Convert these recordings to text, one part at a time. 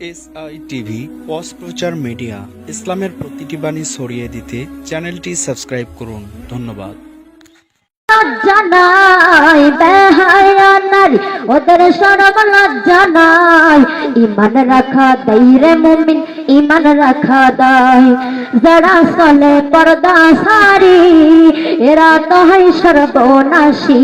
S I TV প্রচার media ইসলামের প্রতিটি বাণী ছড়িয়ে দিতে চ্যানেলটি সাবস্ক্রাইব করুন। ধন্যবাদ। জানাই বেহায়া নারী ওদের সরব লজ্জা নাই। ইমান রাখা দেই রে মুমিন, ইমান রাখা দাই। যারা পর্দা সারি, এরা তো হয় সর্বনাশী।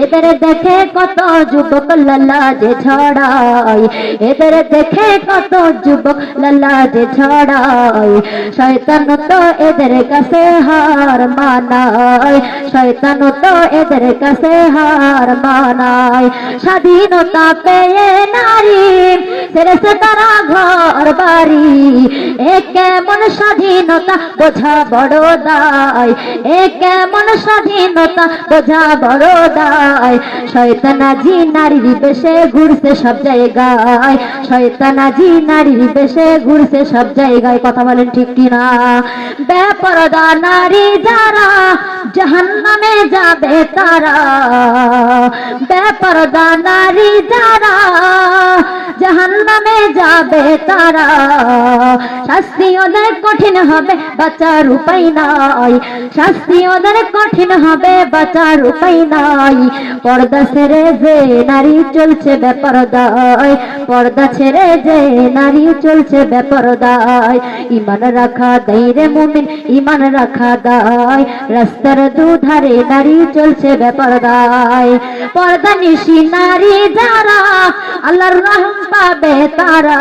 এদের দেখে কত যুবক লালাজে ছড়াই এদের দেখে কত যুবক লালাজে ছড়াই শয়তান তো এদের কাছে হার মানায়। শয়তান তো এদের কাছে হার মানায়। স্বাধীনতা পেয়ে নারী ছেড়েছে তারা ঘর বাড়ি। এ কেমন স্বাধীনতা বোঝা বড় দায়। এ কেমন স্বাধীনতা বোঝা বড় দায়। ঘুরছে সব জায়গায়। ঘুরছে সব জায়গায়। কথা বলেন ঠিক কিনা? বেপরদা নারী যারা জাহান্নামে যাবে তারা। নারী যারা জাহান্নামে যাবে তারা। শাস্তি ওদের কঠিন হবে, বাঁচার উপায় নাই। শাস্তি ওদের কঠিন হবে, বাঁচার উপায় নাই। পর্দা ছেড়ে যে নারী চলছে বেপরদায়, পর্দা ছেড়ে যে নারী চলছে বেপরদায়, ইমান রাখা দেয় রে মুমিন, ইমান রাখা দায়। রাস্তার দুধারে নারী চলছে বেপরদায়। পর্দা নিশি নারী যারা, আল্লাহর রহম পাবে তারা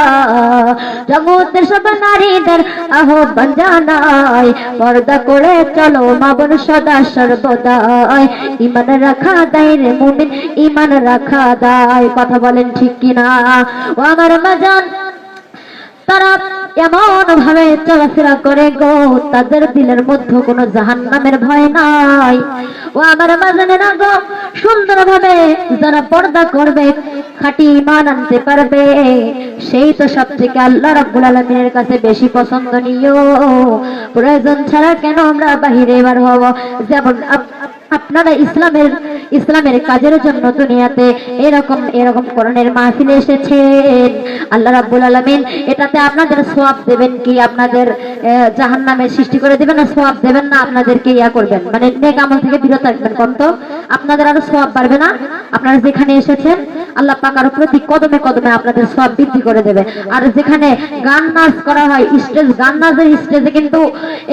জগতের সব নারীদের আহ্বান জানায় পর্দা করে চলো মাবন সদা সর্বদায় ইমান রাখা দেয় রে মুমিন ইমান রাখা দায় কথা বলেন ঠিক কিনা ও আমার মাজান তারা এমন ভাবে চলাফেরা করে গো, তাদের দিলের মধ্যে কোনো জাহান নামের ভয় নাই। ও আমার মাঝানে না গো সুন্দর ভাবে যারা পর্দা করবে, খাঁটি ইমান আনতে পারবে, সেই তো সব থেকে আল্লাহ রাব্বুল আলমিনের কাছে বেশি পছন্দনীয়। প্রয়োজন ছাড়া কেন আমরা বাহিরে এবার হব? যেমন আপনারা ইসলামের ইসলামের কাজের জন্য দুনিয়াতে এরকম এরকম করণের মাহফিলে এসেছেন। আল্লাহ রাব্বুল আলামিন এটাতে আপনাদের সোয়াব দেবেন কি? আপনাদের জাহান নামের সৃষ্টি করে দেবেন না? সোয়াব দেবেন না? আপনাদেরকে ইয়া করবেন? মানে নেক আমল থেকে বিরত রাখবেন কোন তো? আপনাদের আরও সোয়াব বাড়বে না? আপনারা যেখানে এসেছেন, আল্লাহ পাক আরও প্রতি কদমে কদমে আপনাদের সোয়াব বৃদ্ধি করে দেবে। আর যেখানে গান নাচ করা হয়, স্টেজ, গান নাচের স্টেজে কিন্তু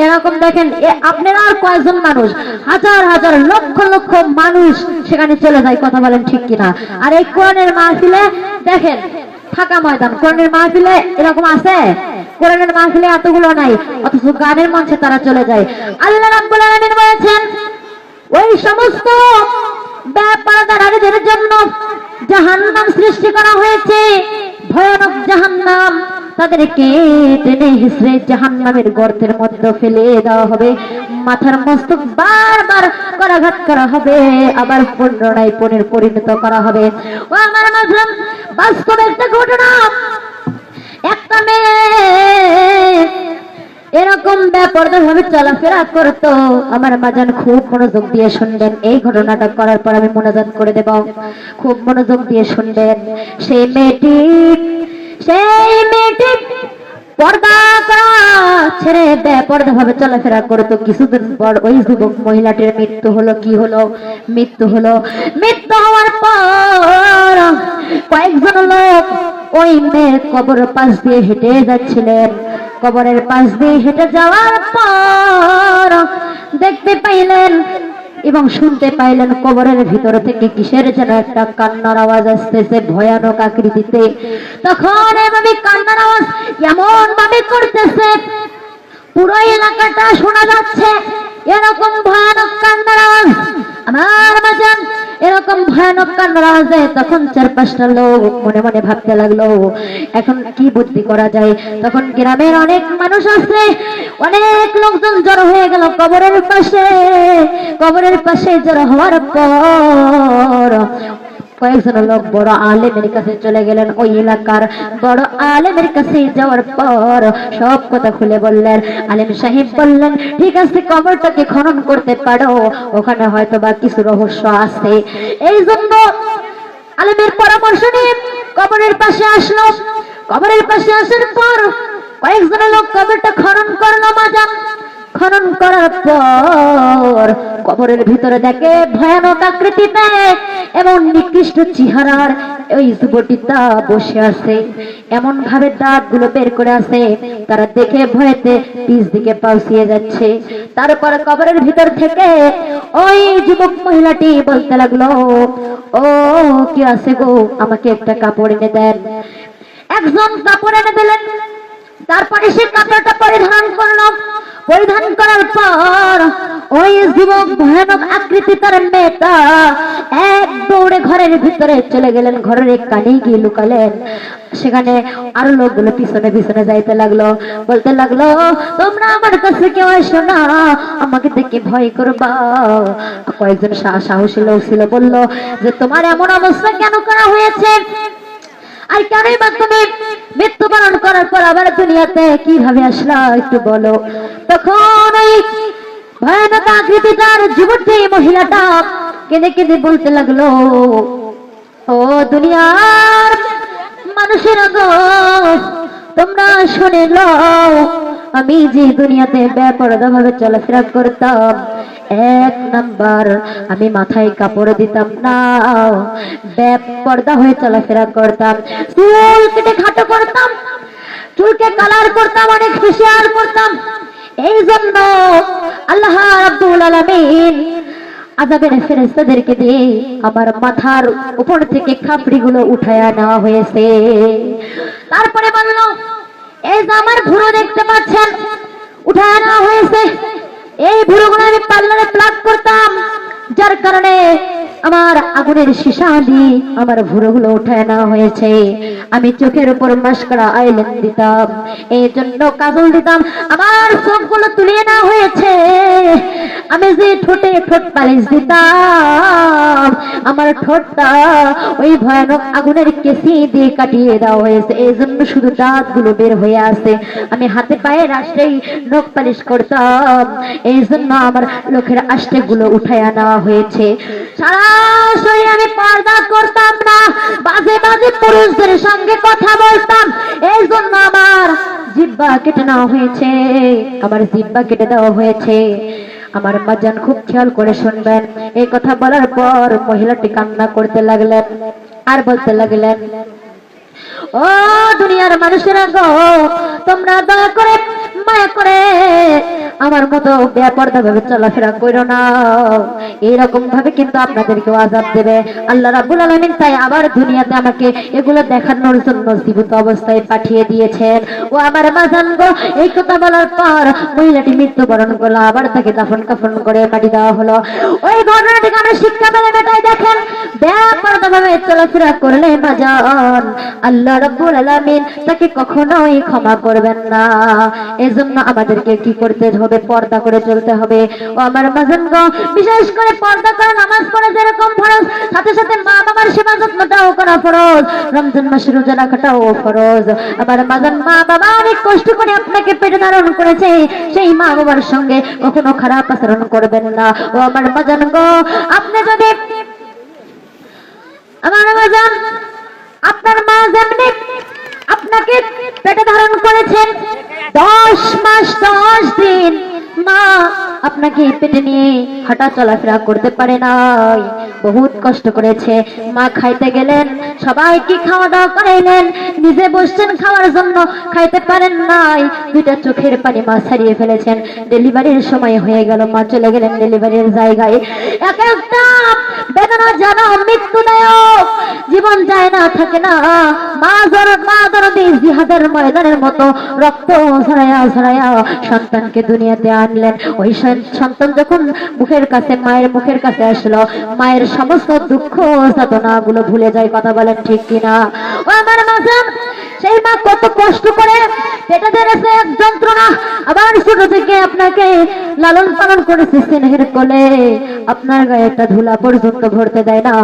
এরকম দেখেন আপনারা আর কয়েকজন মানুষ? হাজার হাজার লক্ষ লক্ষ মানুষ সেখানে চলে যায়, কথা বলেন ঠিক কিনা। আর এই কোরআনের মাহফিলে দেখেন, ফাঁকা ময়দান। কোরআনের মাহফিলে এরকম আছে? কোরআনের মাহফিলে এতগুলো নাই, অথচ গানের মঞ্চে তারা চলে যায়। আল্লাহ রাব্বুল আলামিন বলেছেন, ওই সমস্ত ব্যাপারদার নারীদের জন্য জাহান্নাম সৃষ্টি করা হয়েছে। ভয়ানক জাহান্নাম। তাদেরকে টেনে হিসড়ে জাহান্নামের গর্তের মধ্যে ফেলে দেওয়া হবে। মাথার মস্তক বারবার করাঘাত করা হবে। আবার পুনরায় পুনের পরিণত করা হবে। ও আমার মাঝরাম, বাস্তব একটা ঘটনা। একটা মেয়ে এরকম ব্যাপারটা ভাবে চলাফেরা করতো। আমার মাজান খুব মনোযোগ দিয়ে শুনলেন। এই ঘটনাটা করার পর আমি মনোযোগ করে দেব। খুব মনোযোগ দিয়ে শুনলেন। সেই মেয়েটি সেই মেয়েটি পর্দা করা ছেড়ে বেপর্দা ভাবে চলাফেরা করতো। কিছুদিন পর ওই যুবক মহিলাটির মৃত্যু হলো, কি হলো? মৃত্যু হলো। মৃত্যু হওয়ার পর কয়েকজন লোক ওই মেয়ের কবর পাশ দিয়ে হেঁটে যাচ্ছিলেন। কবরের পাশ দিয়ে হেঁটে যাওয়ার পর দেখতে পাইলেন এবং শুনতে পাইলেন কবরের ভিতর থেকে কিসের যেন একটা কান্নার আওয়াজ আসতেছে, ভয়ানক আকৃতিতে। তখন এভাবে কান্নার আওয়াজ এমন ভাবে করতেছে, পুরো এলাকাটা শোনা যাচ্ছে। এরকম ভয়ানক কান্নার আওয়াজ। আমার মাজান এরকম ভয়ানক কান্নার যায় তখন চার পাঁচটা লোক মনে মনে ভাবতে লাগল, এখন কি বুদ্ধি করা যায়? তখন গ্রামের অনেক মানুষ আছে অনেক লোকজন জড়ো হয়ে গেল কবরের পাশে। কবরের পাশে জড়ো হওয়ার পর কয়েকজন লোক বড় আলেমের কাছে চলে গেলেন। ওই এলাকার বড় আলেমের কাছে যাওয়ার পর সব কথা খুলে বললেন। আলেম সাহেব বললেন, ঠিক আছে, কবরটাকে খনন করতে পারো। ওখানে হয়তো বা কিছু রহস্য আছে। এই জন্য আলেমের পরামর্শ নিয়ে কবরের পাশে আসলো। কবরের পাশে আসার পর কয়েকজন লোক কবরটা খনন করল মাজা খনন করার পর কবরের ভিতরে দেখে ভয়ানক আকৃতিতে এবং নিকৃষ্ট চেহারার ওই যুবটিটা বসে আছে। এমন ভাবে দাঁতগুলো বের করে আছে, তারা দেখে ভয়েতে পিছ দিকে পাউসিয়ে যাচ্ছে। তারপর কবরের ভিতর থেকে ওই যুবক মহিলাটি বলতে লাগল, ও, কি আছে গো? আমাকে একটা কাপড় এনে দেন। একজন কাপড় এনে দিলেন। তারপরে সে কাপড়টা করল পরিধান করার পর ওই যুবক ভয়ানক আকৃতি তার মেয়েটা এক দৌড়ে ঘরের ভিতরে চলে গেলেন, ঘরের কানে গিয়ে লুকালেন। সেখানে আরও লোকগুলো পিছনে পিছনে যাইতে লাগল, বলতে লাগল, তোমরা আমার কাছে কেউ এসো না, আমাকে দেখে ভয় করবা। কয়েকজন সাহসী লোক ছিল, বলল, যে তোমার এমন অবস্থা কেন করা হয়েছে? বা তুমি মৃত্যুবরণ করার পর আবার দুনিয়াতে কীভাবে আসলা একটু বলো। তখন ওই ভয়ানক আকৃতিটার যুবতী মহিলাটা কেঁদে কেঁদে বলতে লাগল, ও দুনিয়ার মানুষের তোমরা শুনে লও আমি যে দুনিয়াতে বেপরদা ভাবে চলাফেরা করতাম এক নাম্বার। আমি মাথায় কাপড় দিতাম না। বেপর্দা হয়ে চলাফেরা করতাম। চুল কেটে খাটো করতাম। চুলকে কালার করতাম, অনেক ফেসিয়াল করতাম। এই জন্য আল্লাহ রাব্বুল আলামিন আজাবের ফেরেস্তাদেরকে দিয়ে আমার মাথার উপর থেকে খাপড়ি গুলো উঠায়া নেওয়া হয়েছে। তারপরে বলল, এই যে আমার ভুরো দেখতে পাচ্ছেন, উঠায়া নেওয়া হয়েছে। এই ভুরোগুলো আমি পার্লারে প্লাগ করতাম যার কারণে আমার আগুনের সীসা দিয়ে আমার ভুরোগুলো উঠায় নেওয়া হয়েছে। আমি চোখের উপর মাস্কারা আইলেন দিতাম। এই জন্য কাজল দিতাম, আমার চোখগুলো তুলিয়ে নেওয়া হয়েছে। আমি যে ঠোঁটে ঠোঁট পালিশ দিতাম, আমার ঠোঁটটা ওই ভয়ানক আগুনের কেসি দিয়ে কাটিয়ে দেওয়া হয়েছে। এই জন্য শুধু দাঁতগুলো বের হয়ে আছে আমি হাতে পায়ে রাষ্ট্রেই নখ পালিশ করতাম। এই জন্য আমার লোকের আষ্টে গুলো উঠায় নেওয়া হয়েছে। সারা আমি পর্দা করতাম না। বাজে বাজে পুরুষদের সঙ্গে কথা বলতাম। এই জন্য আমার জিব্বা কেটে নেওয়া হয়েছে। আমার জিব্বা কেটে দেওয়া হয়েছে। আমার মাজান খুব খেয়াল করে শুনবেন। এই কথা বলার পর মহিলাটি কান্না করতে লাগলেন আর বলতে লাগলেন ও দুনিয়ার মানুষেরা গো, তোমরা দয়া করে, মায়া করে আমার মতো বেপর্দা ভাবে চলাফেরা করো না। এরকম ভাবে কিন্তু আপনাদেরকেও আজাব দেবে। আল্লাহ রাব্বুল আলামিন তাই আবার দুনিয়াতে আমাকে এগুলো দেখানোর জন্য জীবিত অবস্থায় পাঠিয়ে দিয়েছেন। ও আমার মাজান গো, এই কথা বলার পর মহিলাটি মৃত্যুবরণ করল, আবার তাকে দাফন কাফন করে মাটি দেওয়া হলো। ওই ঘটনাটিকে আমরা শিক্ষা মেলে মেটাই দেখেন? বেপর্দা ভাবে চলাফেরা করলে মাজান। আল্লাহ রাব্বুল আলামিন, তাকে কখনোই ক্ষমা করবেন না। এজন্য আমাদেরকে কি করতে হবে? পর্দা করে চলতে হবে। ও আমার মাজান বিশেষ করে পর্দা করে নামাজ পড়ে যেরকম ফরজ, সাথে সাথে মা বাবার সেবা যত্নটাও করা ফরজ। রমজান মাসে রোজা রাখাটাও ফরজ। আমার মাজান মা বাবা অনেক কষ্ট করে আপনাকে পেটে ধারণ করেছে। সেই মা বাবার সঙ্গে কখনো খারাপ আচরণ করবেন না। ও আমার মাজান গো আপনি যদি আমার মাজান করেছেন। দশ মাস দশ দিন। মা আপনাকে পেটে নিয়ে হাঁটা চলাফেরা করতে পারে নাই। বহুত কষ্ট করেছে। মা খাইতে গেলেন সবাইকে খাওয়া দাওয়া করাইলেন নিজে বসছেন খাওয়ার জন্য, খাইতে পারেন নাই। দুইটা চোখের পানি মা ছাড়িয়ে ফেলেছেন। ডেলিভারির সময় হয়ে গেল, মা চলে গেলেন ডেলিভারির জায়গায়। এক একটা বেদনা জানো মৃত্যুদায়ক জীবন যায় না, থাকে না। মা ধর মা দরদি জিহাদের ময়দানের মতো রক্ত ঝরায়া ঝরায়া সন্তানকে দুনিয়াতে আনলেন। ওই সন্তান যখন মুখের কাছে, মায়ের মুখের কাছে আসলো, মায়ের সমস্ত দুঃখ সাধনা গুলো ভুলে যায় কথা বলেন ঠিক কিনা? আমার মাঝাম সেই মা কত কষ্ট করে পেটে ধরেছে এক যন্ত্রণা। আবার ছোট থেকে আপনাকে লালন পালন করেছে স্নেহের কোলে। আপনার গায়ে একটা ধুলা পর্যন্ত ভরতে দেয় না।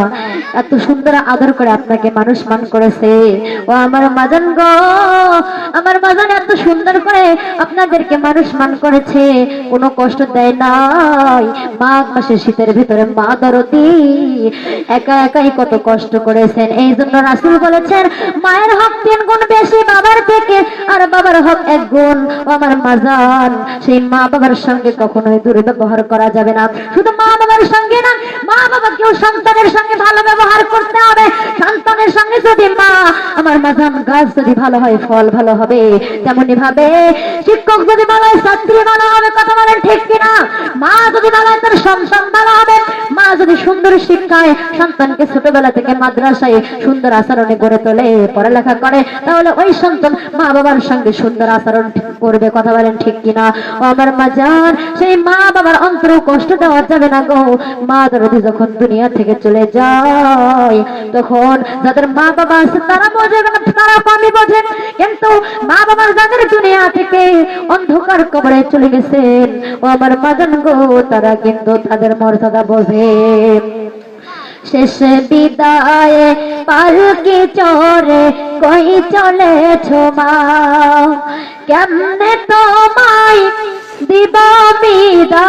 এত সুন্দর আদর করে আপনাকে মানুষ মান করেছে। ও আমার মাজান গো, আমার মাজান এত সুন্দর করে আপনাদেরকে মানুষ মান করেছে। কোনো কষ্ট দেয় নাই। মাঘ মাসের শীতের ভিতরে মা দরদি একা একাই কত কষ্ট করেছেন। এই জন্য রাসুল বলেছেন, মায়ের হক তিন গুণ বেশি বাবার থেকে। আর বাবার হক এক গুণ। আমার মাজান সেই মা বাবার সঙ্গে কখনোই করা যাবে না। শুধু মা বাবার সঙ্গে না, মা বাবাকেও সন্তানের সঙ্গে ভালো ব্যবহার করতে হবে। সন্তানের সঙ্গে যদি মা, আমার মাজান গাছ যদি ভালো হয়, ফল ভালো হবে ভাবে শিক্ষক যদি ভালো হয় ছাত্রী ভালো হবে, কথা বলেন ঠিক কিনা? মা যদি ভালো হয় তার সন্তান ভালো হবে। মা যদি সুন্দর শিক্ষায় সন্তানকে ছোটবেলা থেকে মাদ্রাসায় সুন্দর আচরণে গড়ে তোলে, পড়ালেখা করে, তাহলে ওই সন্তান মা বাবার সঙ্গে সুন্দর আচরণ করবে, কথা বলেন ঠিক কিনা? আমার মাজান সেই মা বাবার অন্তর কষ্ট দেওয়া যাবে না গো। মা দরদি যখন দুনিয়া থেকে চলে যায়, তখন যাদের মা বাবা আছে তারা বোঝে না তারা কমই বোঝেন। কিন্তু মা বাবার যাদের দুনিয়া থেকে অন্ধকার কবরে চলে গেছেন, ও আমার মাজান গো, তারা কিন্তু তাদের মর্যাদা বোঝে। শেষ বিদায়ে পালকি চরে কই চলেছ মা? কেমনে তোমায় দিব বিদায়?